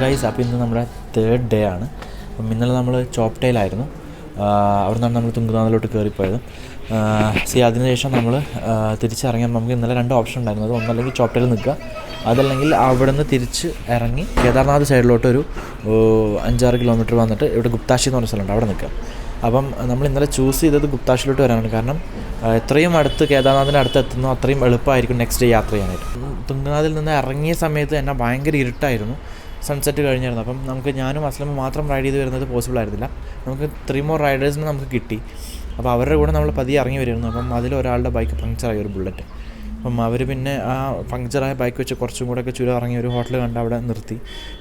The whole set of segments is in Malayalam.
ഗൈസ് അപ്പോൾ ഇന്ന് നമ്മുടെ തേർഡ് ഡേ ആണ്. അപ്പം ഇന്നലെ നമ്മൾ ചോപ്റ്റയിലായിരുന്നു അവിടെ നിന്നാണ് നമ്മൾ തുങ്കുനാഥിലോട്ട് കയറിപ്പോയത് സി അതിനുശേഷം നമ്മൾ തിരിച്ചിറങ്ങിയാൽ നമുക്ക് ഇന്നലെ രണ്ട് ഓപ്ഷൻ ഉണ്ടായിരുന്നു അത് ഒന്നല്ലെങ്കിൽ ചോപ്റ്റയിൽ നിൽക്കുക. അതല്ലെങ്കിൽ അവിടെ നിന്ന് തിരിച്ച് ഇറങ്ങി കേദാർനാഥ് സൈഡിലോട്ട് ഒരു അഞ്ചാറ് കിലോമീറ്റർ വന്നിട്ട് ഇവിടെ ഗുപ്താശി എന്ന് പറഞ്ഞ സ്ഥലമുണ്ട്. അവിടെ നിൽക്കുക. അപ്പം നമ്മൾ ഇന്നലെ ചൂസ് ചെയ്തത് ഗുപ്താശിലോട്ട് വരാനാണ്. കാരണം എത്രയും അടുത്ത് കേദാർനാഥിന്റെ അടുത്ത് എത്തുന്നോ അത്രയും എളുപ്പമായിരിക്കും നെക്സ്റ്റ് ഡേ യാത്ര ചെയ്യാനായിട്ട്. തുങ്കനാഥിൽ നിന്ന് ഇറങ്ങിയ സമയത്ത് എന്നെ ഭയങ്കര ഇരുട്ടായിരുന്നു. സൺസെറ്റ് കഴിഞ്ഞിരുന്നു. അപ്പം നമുക്ക് ഞാനും അസ്ലമും മാത്രം റൈഡ് ചെയ്ത് വരുന്നത് പോസിബിൾ ആയിരുന്നില്ല. നമുക്ക് ത്രീ മോർ റൈഡേഴ്സിന് നമുക്ക് കിട്ടി. അപ്പോൾ അവരുടെ കൂടെ നമ്മൾ പതിയെ ഇറങ്ങി വരുന്നു. അപ്പം അതിൽ ഒരാളുടെ ബൈക്ക് പങ്ക്ചറായി ഒരു ബുള്ളറ്റ് അപ്പം അവർ പിന്നെ ആ പങ്ക്ചറായ ബൈക്ക് വെച്ച് കുറച്ചും കൂടെ ഒക്കെ ചുരം ഇറങ്ങി ഒരു ഹോട്ടൽ കണ്ട് അവിടെ നിർത്തി.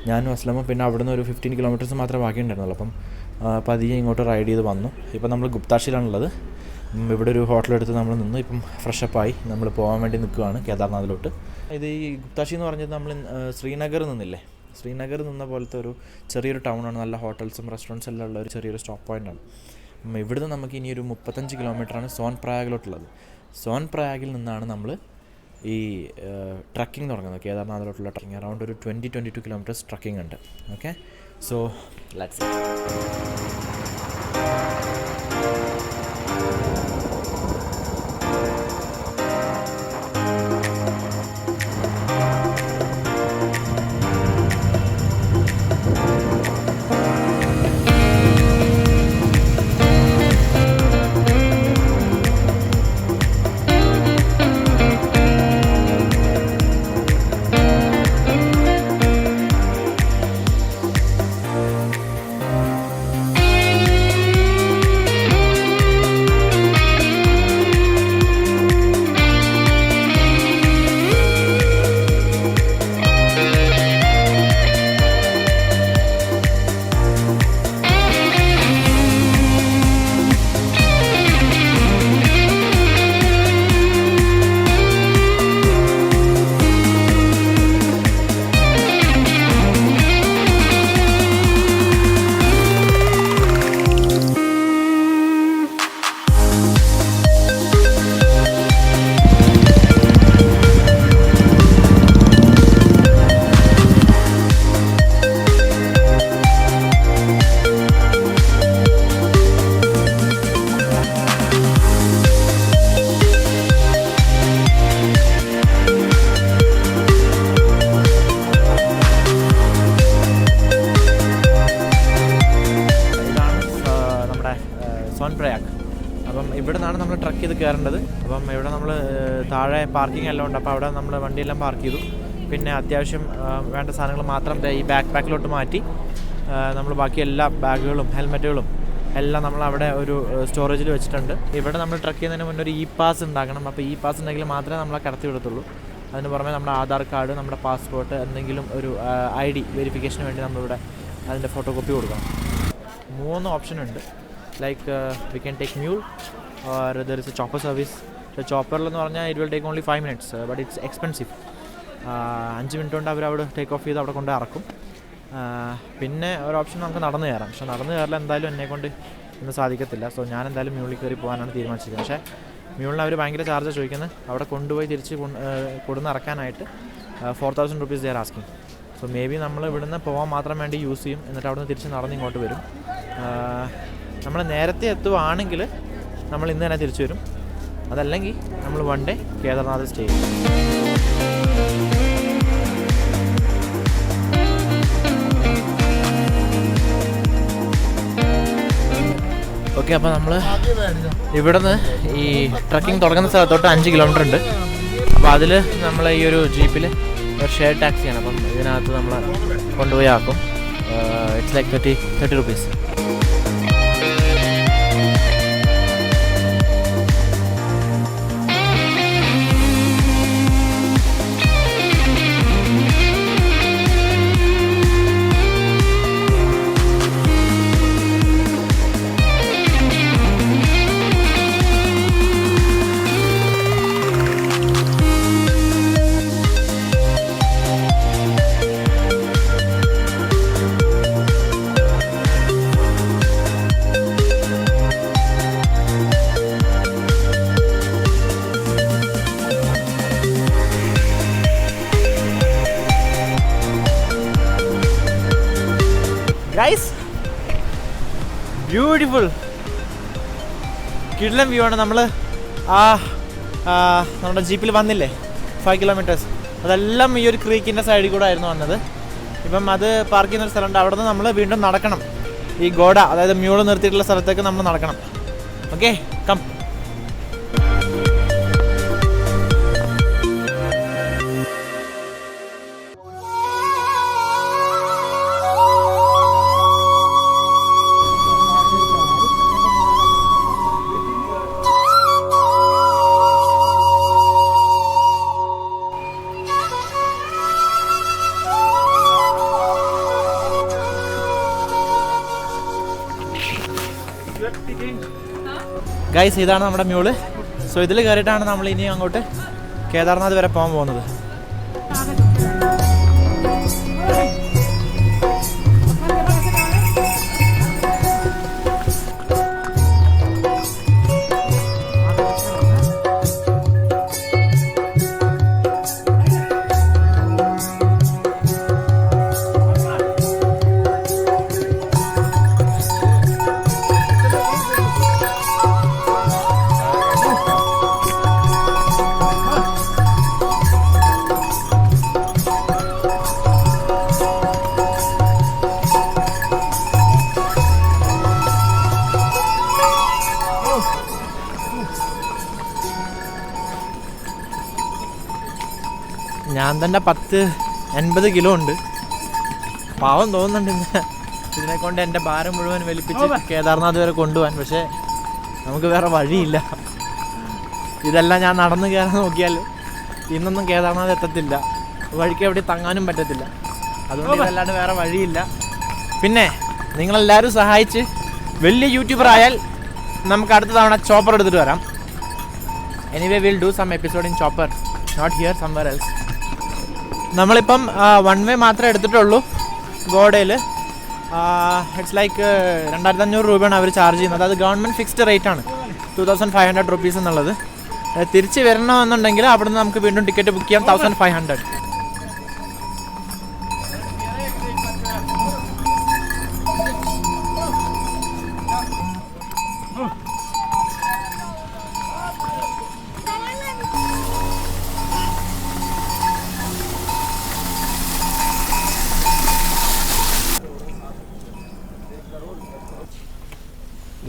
ഞാനും അസ്ലമും പിന്നെ അവിടെ നിന്ന് ഒരു ഫിഫ്റ്റീൻ കിലോമീറ്റേഴ്സ് മാത്രമേ ബാക്കി ഉണ്ടായിരുന്നുള്ളൂ. അപ്പം പതിയെ ഇങ്ങോട്ട് റൈഡ് ചെയ്ത് വന്നു. ഇപ്പം നമ്മൾ ഗുപ്താഷിലാണുള്ളത് ഉം, ഇവിടെ ഒരു ഹോട്ടലെടുത്ത് നമ്മൾ നിന്ന്. ഇപ്പം ഫ്രഷപ്പായി നമ്മൾ പോകാൻ വേണ്ടി നിൽക്കുകയാണ് കേദാർനാഥിലോട്ട്. ഇത് ഈ ഗുപ്താശി എന്ന് പറഞ്ഞത് നമ്മൾ ശ്രീനഗർ നിന്നില്ലേ? ശ്രീനഗർ നിന്ന പോലത്തെ ഒരു ചെറിയൊരു ടൗണാണ്. നല്ല ഹോട്ടൽസും റെസ്റ്റോറന്റ്സ് എല്ലാം ഉള്ള ഒരു ചെറിയൊരു സ്റ്റോപ്പ് പോയിന്റാണ് ഇവിടുന്ന് നമുക്ക് ഇനി ഒരു മുപ്പത്തഞ്ച് കിലോമീറ്ററാണ് സോൻ പ്രയാഗിലോട്ടുള്ളത് സോൻ പ്രയാഗിൽ നിന്നാണ് നമ്മൾ ഈ ട്രക്കിംഗ് തുടങ്ങുന്നത്. കേദാർനാഥിലോട്ടുള്ള ട്രക്കിംഗ് അറൗണ്ട് ഒരു twenty twenty two kilometres trekking ഉണ്ട് ഓക്കെ സോ ലെറ്റ്സ് താഴെ പാർക്കിംഗ് എല്ലാം ഉണ്ട്. അപ്പോൾ അവിടെ നമ്മൾ വണ്ടിയെല്ലാം പാർക്ക് ചെയ്തു. പിന്നെ അത്യാവശ്യം വേണ്ട സാധനങ്ങൾ മാത്രം ഈ ബാക്ക് പാക്കിലോട്ട് മാറ്റി നമ്മൾ ബാക്കി എല്ലാ ബാഗുകളും ഹെൽമെറ്റുകളും എല്ലാം നമ്മൾ അവിടെ ഒരു സ്റ്റോറേജിൽ വെച്ചിട്ടുണ്ട്. ഇവിടെ നമ്മൾ ട്രക്ക് ചെയ്യുന്നതിന് മുന്നേ ഒരു ഇ പാസ് ഉണ്ടാക്കണം. അപ്പോൾ ഇ പാസ് ഉണ്ടെങ്കിൽ മാത്രമേ നമ്മളെ കടത്തി വിടത്തുള്ളൂ. അതിന് പുറമെ നമ്മുടെ ആധാർ കാർഡ് നമ്മുടെ പാസ്പോർട്ട് എന്തെങ്കിലും ഒരു ഐ ഡി വെരിഫിക്കേഷന് വേണ്ടി നമ്മളിവിടെ അതിന്റെ ഫോട്ടോ കോപ്പി കൊടുക്കണം. മൂന്ന് ഓപ്ഷൻ ഉണ്ട് like we can take mule or there is a chopper service ചോപ്പറിലെന്ന് പറഞ്ഞാൽ it will take only five minutes but it's expensive അഞ്ച് മിനിറ്റ് കൊണ്ട് അവർ അവിടെ ടേക്ക് ഓഫ് ചെയ്ത് അവിടെ കൊണ്ട് ഇറക്കും. പിന്നെ ഒരു ഓപ്ഷൻ നമുക്ക് നടന്നു കയറാം. പക്ഷെ നടന്നു കയറില്ല എന്തായാലും എന്നെ കൊണ്ട് ഇന്ന് സാധിക്കത്തില്ല. സോ ഞാൻ എന്തായാലും മ്യൂളിൽ കയറി പോകാനാണ് തീരുമാനിച്ചത് പക്ഷേ മ്യൂളിന് അവർ ഭയങ്കര ചാർജ് ചോദിക്കുന്നത് അവിടെ കൊണ്ടുപോയി തിരിച്ച് കൊടുന്ന് ഇറക്കാനായിട്ട് four thousand rupees they're asking so maybe നമ്മൾ ഇവിടുന്ന് പോകാൻ മാത്രം വേണ്ടി യൂസ് ചെയ്യും. എന്നിട്ട് അവിടെ നിന്ന് തിരിച്ച് നടന്ന് ഇങ്ങോട്ട് വരും. നമ്മൾ നേരത്തെ എത്തുവാണെങ്കിൽ നമ്മൾ ഇന്ന് തന്നെ തിരിച്ചു വരും. അതല്ലെങ്കിൽ നമ്മൾ വൺ ഡേ കേദാർനാഥ് സ്റ്റേ ചെയ്യും. ഓക്കെ അപ്പോൾ നമ്മൾ ഇവിടുന്ന് ഈ ട്രക്കിംഗ് തുടങ്ങുന്ന സ്ഥലത്തോട്ട് അഞ്ച് കിലോമീറ്റർ ഉണ്ട്. അപ്പോൾ അതിൽ നമ്മൾ ഈ ഒരു ജീപ്പിൽ ഒരു ഷെയർ ടാക്സിയാണ് അപ്പം ഇതിനകത്ത് നമ്മൾ കൊണ്ടുപോയി ആക്കും. It's like thirty thirty rupees beautiful കിഡ്ലം view ആണ് നമ്മൾ ആ, നമ്മുടെ ജീപ്പിൽ വന്നില്ലേ? ഫൈവ് കിലോമീറ്റേഴ്സ് അതെല്ലാം ഈ ഒരു ക്രീക്കിന്റെ സൈഡിൽ കൂടെ ആയിരുന്നു വന്നത്. ഇപ്പം അത് പാർക്ക് ചെയ്യുന്ന ഒരു സ്ഥലമുണ്ട്. അവിടെ നിന്ന് നമ്മൾ വീണ്ടും നടക്കണം. ഈ ഗോഡ അതായത് മ്യൂൾ നിർത്തിയിട്ടുള്ള സ്ഥലത്തേക്ക് നമ്മൾ നടക്കണം. ഓക്കെ കം ഗൈസ് ഇതാണ് നമ്മുടെ മ്യൂൾ സോ ഇതിൽ കയറിയിട്ടാണ് നമ്മൾ ഇനി അങ്ങോട്ട് കേദാർനാഥ് വരെ പോകാൻ പോകുന്നത്. തന്നെ പത്ത് എൺപത് കിലോ ഉണ്ട്. പാവം തോന്നുന്നുണ്ട് ഇന്ന് ഇതിനെ കൊണ്ട് എന്റെ ഭാരം മുഴുവൻ വലിപ്പിച്ച് കേദാർനാഥ് വരെ കൊണ്ടുപോകാൻ. പക്ഷേ നമുക്ക് വേറെ വഴിയില്ല. ഇതെല്ലാം ഞാൻ നടന്ന് കയറാൻ നോക്കിയാൽ ഇന്നൊന്നും കേദാർനാഥ് എത്തത്തില്ല. വഴിക്ക് എവിടെ തങ്ങാനും പറ്റത്തില്ല. അതുകൊണ്ട് ഇതല്ലാണ്ട് വേറെ വഴിയില്ല. പിന്നെ നിങ്ങളെല്ലാവരും സഹായിച്ച് വലിയ യൂട്യൂബർ ആയാൽ നമുക്ക് അടുത്ത തവണ ചോപ്പർ എടുത്തിട്ട് വരാം. Anyway will do some episode in chopper not here somewhere else നമ്മളിപ്പം വൺ വേ മാത്രമേ എടുത്തിട്ടുള്ളൂ ഗോഡയിൽ ഇറ്റ്സ് ലൈക്ക് രണ്ടായിരത്തി അഞ്ഞൂറ് രൂപയാണ് അവർ ചാർജ് ചെയ്യുന്നത്. അത് ഗവൺമെന്റ് ഫിക്സ്ഡ് റേറ്റ് ആണ്. Two thousand five hundred rupees എന്നുള്ളത്. തിരിച്ച് വരണമെന്നുണ്ടെങ്കിൽ അവിടുന്ന് നമുക്ക് വീണ്ടും ടിക്കറ്റ് ബുക്ക് ചെയ്യാം തൗസൻഡ് ഫൈവ് ഹൺഡ്രഡ്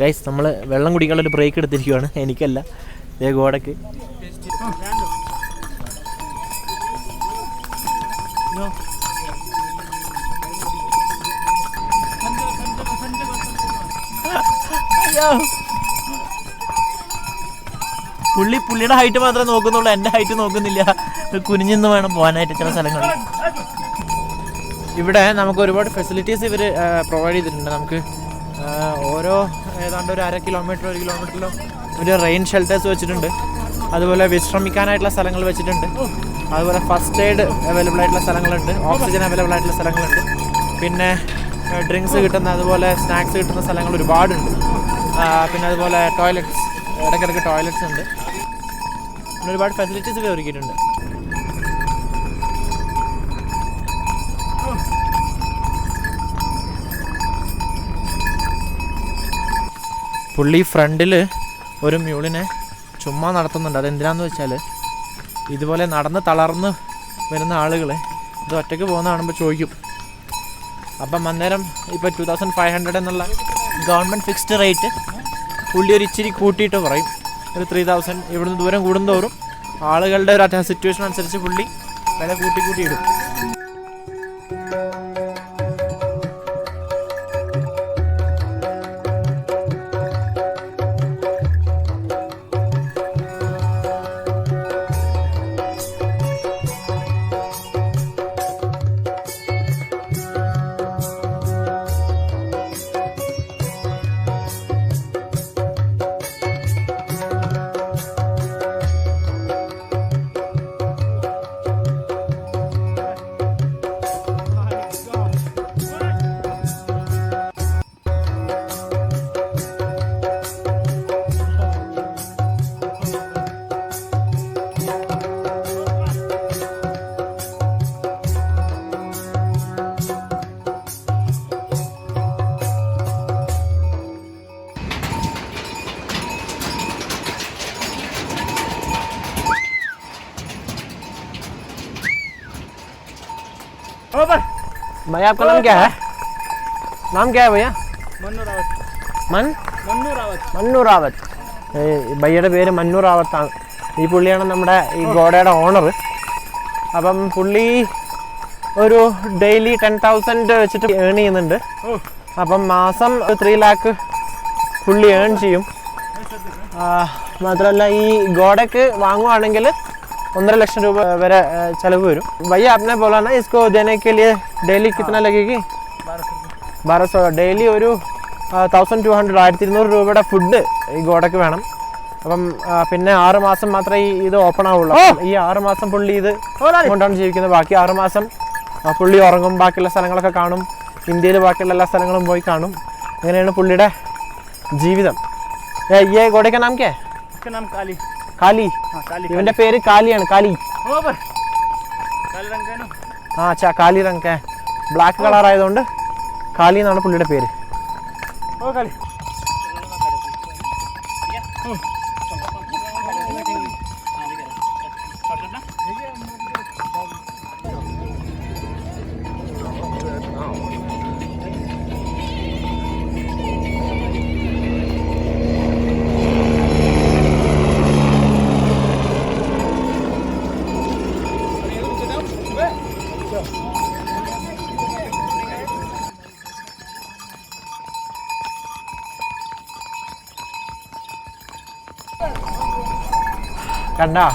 ഗൈസ് നമ്മൾ വെള്ളം കുടിക്കാനുള്ള ഒരു ബ്രേക്ക് എടുത്തിരിക്കുവാണ്. എനിക്കല്ല. ഗോഡക്ക്. അയ്യോ. പുള്ളി പുള്ളിയുടെ ഹൈറ്റ് മാത്രമേ നോക്കുന്നുള്ളൂ. എന്റെ ഹൈറ്റ് നോക്കുന്നില്ല. കുനിഞ്ഞെന്ന് വേണം പോകാനായിട്ട് ചില സ്ഥലങ്ങളിൽ. ഇവിടെ നമുക്ക് ഒരുപാട് ഫെസിലിറ്റീസ് ഇവർ പ്രൊവൈഡ് ചെയ്തിട്ടുണ്ട്. നമുക്ക് ഓരോ ഏതാണ്ട് ഒരു അര കിലോമീറ്റർ ഒരു കിലോമീറ്ററിലും ഒരു റെയിൻ ഷെൽട്ടേഴ്സ് വെച്ചിട്ടുണ്ട്. അതുപോലെ വിശ്രമിക്കാനായിട്ടുള്ള സ്ഥലങ്ങൾ വെച്ചിട്ടുണ്ട്. അതുപോലെ ഫസ്റ്റ് എയ്ഡ് അവൈലബിൾ ആയിട്ടുള്ള സ്ഥലങ്ങളുണ്ട്. ഓക്സിജൻ അവൈലബിൾ ആയിട്ടുള്ള സ്ഥലങ്ങളുണ്ട്. പിന്നെ ഡ്രിങ്ക്സ് കിട്ടുന്ന അതുപോലെ സ്നാക്സ് കിട്ടുന്ന സ്ഥലങ്ങൾ ഒരുപാടുണ്ട്. പിന്നെ അതുപോലെ ടോയ്ലറ്റ്സ് ഇടയ്ക്കിടയ്ക്ക് ടോയ്ലറ്റ്സ് ഉണ്ട്. പിന്നെ ഒരുപാട് ഫെസിലിറ്റീസ് ഇവർ ഒരുക്കിയിട്ടുണ്ട്. പുള്ളി ഫ്രണ്ടിൽ ഒരു മ്യൂളിനെ ചുമ്മാ നടത്തുന്നുണ്ട്. അതെന്തിനാന്ന് വെച്ചാൽ ഇതുപോലെ നടന്ന് തളർന്ന് വരുന്ന ആളുകൾ ഇത് ഒറ്റയ്ക്ക് പോകുന്ന കാണുമ്പോൾ ചോദിക്കും. അപ്പം അന്നേരം ഇപ്പോൾ ടു തൗസൻഡ് ഫൈവ് ഹൺഡ്രഡ് എന്നുള്ള ഗവൺമെന്റ് ഫിക്സ്ഡ് റേറ്റ് പുള്ളി ഒരു ഇച്ചിരി കൂട്ടിയിട്ട് പറയും. ഒരു ത്രീ തൗസൻഡ് ഇവിടുന്ന് ദൂരം കൂടുന്തോറും ആളുകളുടെ ഒരു സിറ്റുവേഷൻ അനുസരിച്ച് പുള്ളി വില കൂട്ടി കൂട്ടി ഇടും. भैया आपका नाम क्या है नाम क्या है भैया मन्नू रावत മൻ मन्नू रावत മന്നൂർ റാവത്ത് ഏ, ഭയ്യയുടെ പേര് മന്നൂർ റാവത്താണ് ഈ പുള്ളിയാണ് നമ്മുടെ ഈ ഗോഡയുടെ ഓണർ അപ്പം പുള്ളി ഒരു ഡെയിലി ടെൻ തൗസൻഡ് വെച്ചിട്ട് ഏൺ ചെയ്യുന്നുണ്ട് ഓ അപ്പം മാസം ത്രീ ലാക്ക് പുള്ളി ഏൺ ചെയ്യും ആ, മാത്രമല്ല ഈ ഗോഡയ്ക്ക് വാങ്ങുവാണെങ്കിൽ ഒന്നര ലക്ഷം രൂപ വരെ ഏ, ചെലവ് വരും भैया आपने बोला ना इसको देने के लिए डेली कितना लगेगी बारह सौ रुपये ബാരസോ ഡെയിലി ഒരു തൗസൻഡ് ടു ഹൺഡ്രഡ് ആയിരത്തി ഇരുന്നൂറ് രൂപയുടെ ഫുഡ് ഈ ഗോഡയ്ക്ക് വേണം അപ്പം ആ, പിന്നെ ആറ് മാസം മാത്രമേ ഈ ഇത് ഓപ്പൺ ആവുള്ളൂ അപ്പം ഈ ആറ് മാസം പുള്ളി ഇത് കൊണ്ടാണ് ജീവിക്കുന്നത് ബാക്കി ആറ് മാസം ആ, പുള്ളി ഉറങ്ങും ബാക്കിയുള്ള സ്ഥലങ്ങളൊക്കെ കാണും ഇന്ത്യയിൽ ബാക്കിയുള്ള എല്ലാ സ്ഥലങ്ങളും പോയി കാണും അങ്ങനെയാണ് പുള്ളിയുടെ ജീവിതം ഏ, ഈ ഗോഡയ്ക്ക് നാം കേ इसका नाम काली കാലി. ഇവന്റെ പേര് കാലിയാണ് കാലി. ആ ചാ കാലി റങ്ക ബ്ലാക്ക് കളർ ആയതുകൊണ്ട് കാലി എന്നാണ് പുള്ളിയുടെ പേര്. ഓ കാലി. കണ്ടാ?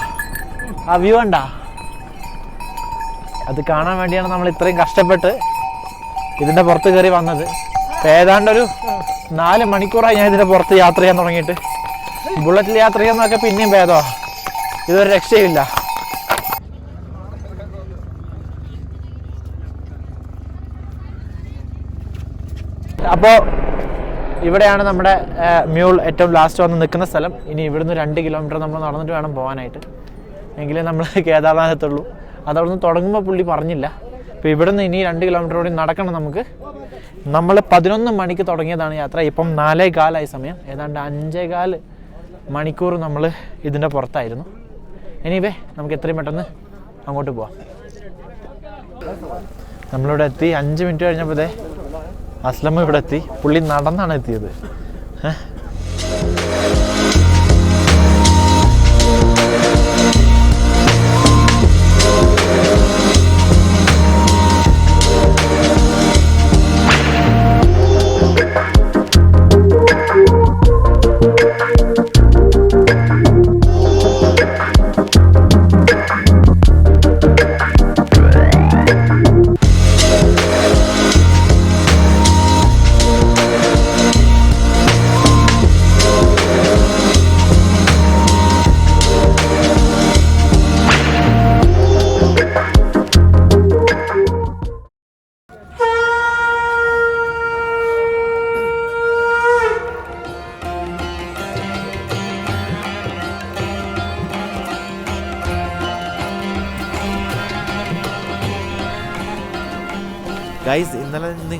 ആ വ്യൂ കണ്ടാ? അത് കാണാൻ വേണ്ടിയാണ് നമ്മൾ ഇത്രയും കഷ്ടപ്പെട്ട് ഇതിന്റെ പുറത്ത് കയറി വന്നത്. ഇപ്പൊ ഏതാണ്ട് ഒരു നാല് മണിക്കൂറായി ഞാൻ ഇതിന്റെ പുറത്ത് യാത്ര ചെയ്യാൻ തുടങ്ങിയിട്ട്. ബുള്ളറ്റിൽ യാത്ര ചെയ്യുന്നതൊക്കെ പിന്നെയും ഭേദമാണ് ഇതൊരു രക്ഷയില്ല അപ്പോൾ ഇവിടെയാണ് നമ്മുടെ മ്യൂൾ ഏറ്റവും ലാസ്റ്റ് വന്ന് നിൽക്കുന്ന സ്ഥലം. ഇനി ഇവിടുന്ന് രണ്ട് കിലോമീറ്റർ നമ്മൾ നടന്നിട്ട് വേണം പോകാനായിട്ട്. എങ്കിലേ നമ്മൾ കേദാർനാഥെത്തുള്ളൂ. അത് തുടങ്ങുമ്പോൾ പുള്ളി പറഞ്ഞില്ല. അപ്പോൾ ഇവിടുന്ന് ഇനി രണ്ട് കിലോമീറ്റർ കൂടി നടക്കണം നമുക്ക്. നമ്മൾ പതിനൊന്ന് മണിക്ക് തുടങ്ങിയതാണ് യാത്ര. ഇപ്പം നാലേ കാലായി സമയം. ഏതാണ്ട് അഞ്ചേ കാൽ മണിക്കൂർ നമ്മൾ ഇതിന്റെ പുറത്തായിരുന്നു. എനിവേ നമുക്ക് എത്രയും പെട്ടെന്ന് അങ്ങോട്ട് പോവാം. നമ്മളിവിടെ എത്തി. അഞ്ച് മിനിറ്റ് കഴിഞ്ഞപ്പോഴേ അസ്ലം ഇവിടെ എത്തി. പുള്ളി നടന്നാണ് എത്തിയത്. ഏഹ്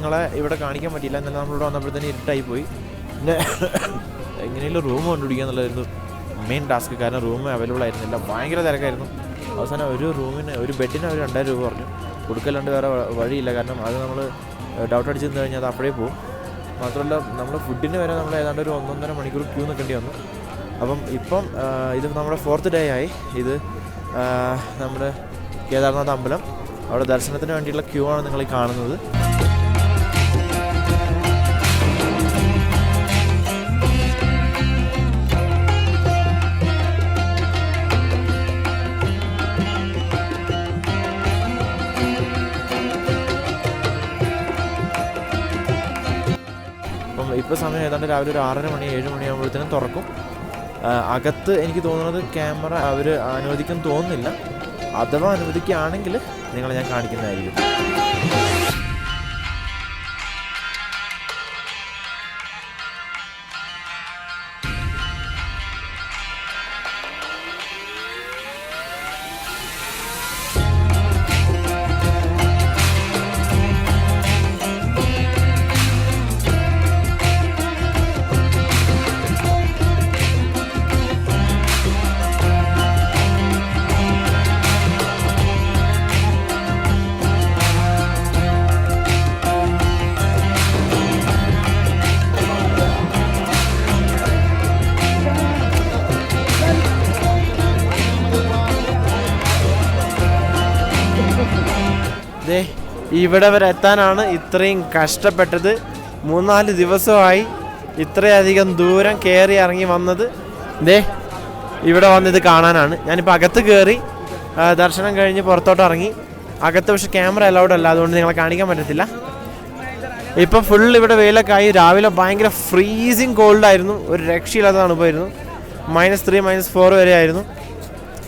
നിങ്ങളെ ഇവിടെ കാണിക്കാൻ പറ്റിയില്ല. എന്നാലും നമ്മളിവിടെ വന്നപ്പോഴത്തേന് ഇരുട്ടായി പോയി പിന്നെ എങ്ങനെയുള്ള റൂം കണ്ടുപിടിക്കുക എന്നുള്ളതായിരുന്നു മെയിൻ ടാസ്ക് കാരണം റൂം അവൈലബിൾ ആയിരുന്നില്ല. ഭയങ്കര തിരക്കായിരുന്നു. അവസാനം ഒരു റൂമിന് ഒരു ബെഡിന് അവർ രണ്ടായിരം രൂപ പറഞ്ഞു കൊടുക്കല്ലാണ്ട് വേറെ വഴിയില്ല. കാരണം അത് നമ്മൾ ഡൗട്ട് അടിച്ച് നിന്ന് കഴിഞ്ഞാൽ അത് അപ്പോഴേ പോകും മാത്രമല്ല നമ്മൾ ഫുഡിന് വരെ നമ്മൾ ഏതാണ്ട് ഒരു ഒന്നൊന്നര മണിക്കൂർ ക്യൂ നിൽക്കേണ്ടി വന്നു. അപ്പം ഇപ്പം ഇത് നമ്മുടെ ഫോർത്ത് ഡേ ആയി. ഇത് നമ്മുടെ കേദാർനാഥ് അമ്പലം. അവിടെ ദർശനത്തിന് വേണ്ടിയുള്ള ക്യൂ ആണ് നിങ്ങൾ കാണുന്നത്. ഇപ്പോൾ സമയം ഏതാണ്ട് രാവിലെ ഒരു ആറര മണി ഏഴ് മണിയാകുമ്പോഴത്തേനും തുറക്കും. അകത്ത് എനിക്ക് തോന്നുന്നത് ക്യാമറ അവർ അനുവദിക്കും തോന്നുന്നില്ല. അഥവാ അനുവദിക്കുകയാണെങ്കിൽ നിങ്ങളെ ഞാൻ കാണിക്കുന്നതായിരിക്കും. ദേ ഇവിടെ വരെ എത്താനാണ് ഇത്രയും കഷ്ടപ്പെട്ടത്. മൂന്നാൽ ദിവസമായി ഇത്രയധികം ദൂരം കയറി ഇറങ്ങി വന്നത്. ദേ ഇവിടെ വന്നിത് കാണാനാണ്. ഞാനിപ്പോൾ അകത്ത് കയറി ദർശനം കഴിഞ്ഞ് പുറത്തോട്ട് ഇറങ്ങി. അകത്ത് പക്ഷെ ക്യാമറ അലൗഡ് അല്ല അതുകൊണ്ട് നിങ്ങളെ കാണിക്കാൻ പറ്റത്തില്ല. ഇപ്പം ഫുൾ ഇവിടെ വെയിലൊക്കെ ആയി. രാവിലെ ഭയങ്കര ഫ്രീസിങ് കോൾഡ് ആയിരുന്നു. ഒരു രക്ഷയില്ലാത്ത തണുപ്പായിരുന്നു മൈനസ് ത്രീ മൈനസ് ഫോർ വരെ ആയിരുന്നു.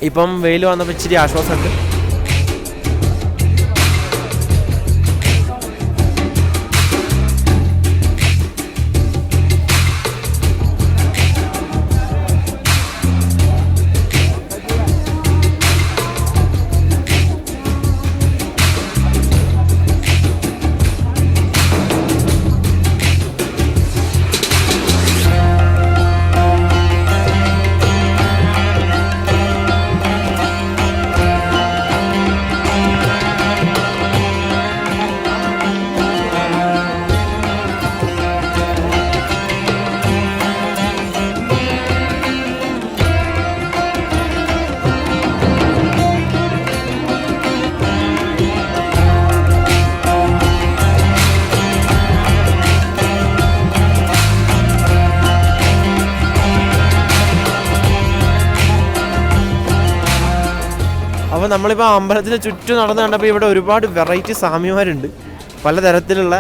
ഇപ്പം വെയിൽ വന്നപ്പോൾ ഇച്ചിരി ആശ്വാസമുണ്ട്. അപ്പോൾ നമ്മളിപ്പോൾ അമ്പലത്തിന് ചുറ്റും നടന്ന് കണ്ടപ്പോൾ ഇവിടെ ഒരുപാട് വെറൈറ്റി സ്വാമിമാരുണ്ട് പലതരത്തിലുള്ള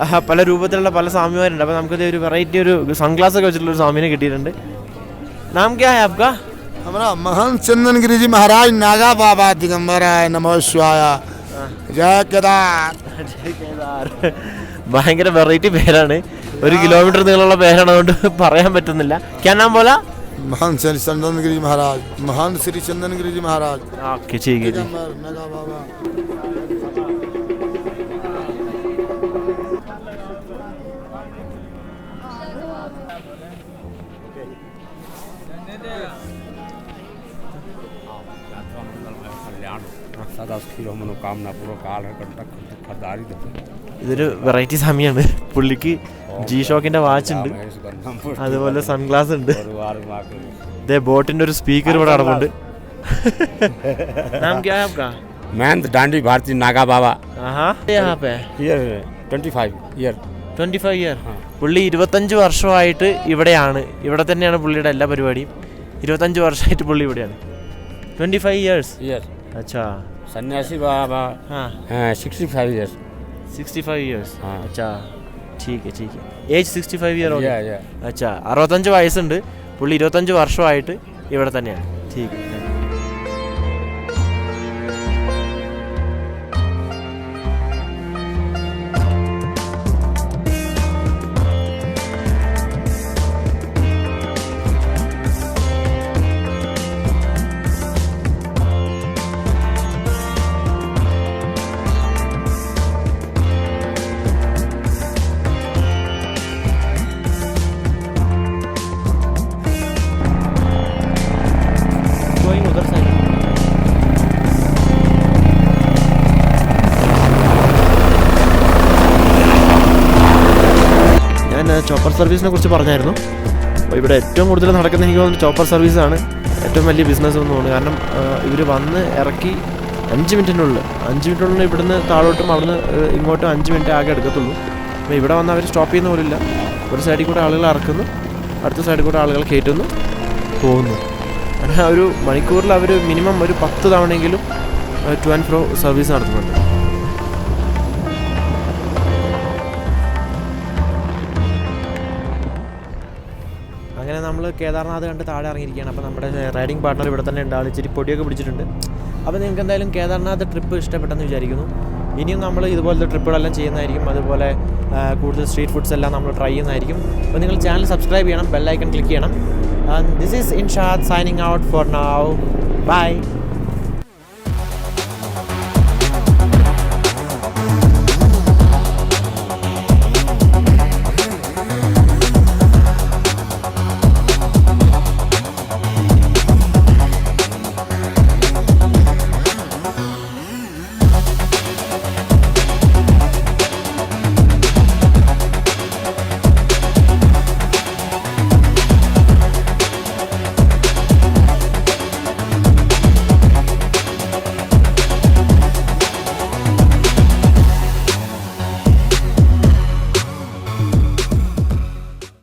ആ, പല രൂപത്തിലുള്ള പല സ്വാമിമാരുണ്ട് അപ്പോൾ നമുക്കിത് ഒരു വെറൈറ്റി ഒരു സൺഗ്ലാസ് ഒക്കെ വെച്ചിട്ടുള്ള ഒരു സ്വാമിനെ കിട്ടിയിട്ടുണ്ട് നാം ക്യാ ഹൈ ആപ്കാ हमारा महंत चंदन गिरी जी महाराज नागा बाबा दिगंबराय नमः शिवाय जय केदार ഭയങ്കര വെറൈറ്റി പേരാണ് ഒരു കിലോമീറ്റർ നീളമുള്ള പേരാണ് അതുകൊണ്ട് പറയാൻ പറ്റുന്നില്ല ക്യാ നാം പോലെ ਮਹਾਨ ਸ੍ਰੀ ਚੰਦਨ ਗਿਰੀ ਮਹਾਰਾਜ ਮਹਾਨ ਸ੍ਰੀ ਚੰਦਨ ਗਿਰੀ ਮਹਾਰਾਜ ഓക്കെ ਠੀਕ ਹੈ ਜੀ ਅਮਰ ਨਗਾ ਬਾਬਾ സദാ സ്ഥിരം മനോകാമന പൂർവ കാലഘട്ടം ഫലദാരി ഇതൊരു വെറൈറ്റി സ്വാമിയാണ് പുള്ളിക്ക് ജി ഷോക്കിന്റെ വാച്ച് ഉണ്ട് അതുപോലെ സൺഗ്ലാസ് ഉണ്ട് परिवार में आकर ഇതേ ബോട്ടിന്റെ ഒരു സ്പീക്കർ ഇവിടെ അടവുണ്ട് നാം ക്യാ ഹൈ ആപ്കാ महंत डांडी भारती नागा बाबा ആഹാ यहाँ पे year twenty five year twenty five year പുള്ളി ഇരുപത്തഞ്ച് വർഷമായിട്ട് ഇവിടെയാണ് ഇവിടെ തന്നെയാണ് പുള്ളിയുടെ എല്ലാ പരിപാടിയും ഇരുപത്തഞ്ച് വർഷമായിട്ട് പുള്ളി ഇവിടെയാണ് ട്വന്റി ഫൈവ് ഇയേഴ്സ് ईयर अच्छा सन्यासी बाबा हाँ sixty five years sixty five years हाँ। अच्छा ठीक है ठीक है ഏജ് സിക്സ്റ്റി ഫൈവ് ഇയർ या या അച്ഛാ അറുപത്തഞ്ച് വയസ്സുണ്ട് പുള്ളി ഇരുപത്തഞ്ച് വർഷമായിട്ട് ഇവിടെ തന്നെയാണ് ठीक है സർവീസിനെ കുറിച്ച് പറഞ്ഞായിരുന്നു. അപ്പോൾ ഇവിടെ ഏറ്റവും കൂടുതൽ നടക്കുന്ന എനിക്ക് തോന്നുന്നു ചോപ്പർ സർവീസാണ് ഏറ്റവും വലിയ ബിസിനസ് എന്ന് തോന്നുന്നു. കാരണം ഇവർ വന്ന് ഇറക്കി അഞ്ച് മിനിറ്റിനുള്ളിൽ അഞ്ച് മിനിറ്റിനുള്ളിൽ ഇവിടുന്ന് താഴോട്ടും അവിടുന്ന് ഇങ്ങോട്ടും അഞ്ച് മിനിറ്റ് ആകെ എടുക്കത്തുള്ളൂ. അപ്പോൾ ഇവിടെ വന്ന് അവർ സ്റ്റോപ്പ് ചെയ്യുന്ന പോലില്ല ഒരു സൈഡിൽ കൂടെ ആളുകൾ ഇറക്കുന്നു. അടുത്ത സൈഡിൽ കൂടെ ആളുകൾ കയറ്റുന്നു. പോകുന്നു. അങ്ങനെ ഒരു മണിക്കൂറിൽ അവർ മിനിമം ഒരു പത്ത് തവണയെങ്കിലും ടു ആൻഡ് ഫ്രോ സർവീസ് നടത്തുന്നുണ്ട്. നമ്മൾ കേദാർനാഥ് കണ്ട് താഴെ ഇറങ്ങിയിരിക്കുകയാണ്. അപ്പോൾ നമ്മുടെ റൈഡിംഗ് പാർട്ണർ ഇവിടെ തന്നെ ഉണ്ട്. ഇച്ചിരി പൊടിയൊക്കെ പിടിച്ചിട്ടുണ്ട്. അപ്പോൾ നിങ്ങൾക്ക് എന്തായാലും കേദാർനാഥ് ട്രിപ്പ് ഇഷ്ടപ്പെട്ടെന്ന് വിചാരിക്കുന്നു. ഇനിയും നമ്മൾ ഇതുപോലത്തെ ട്രിപ്പുകളെല്ലാം ചെയ്യുന്നതായിരിക്കും. അതുപോലെ കൂടുതൽ സ്ട്രീറ്റ് ഫുഡ്സ് എല്ലാം നമ്മൾ ട്രൈ ചെയ്യുന്നതായിരിക്കും. അപ്പോൾ നിങ്ങൾ ചാനൽ സബ്സ്ക്രൈബ് ചെയ്യണം ബെല്ലൈക്കൺ ക്ലിക്ക് ചെയ്യണം. This is Inshad signing out for now bye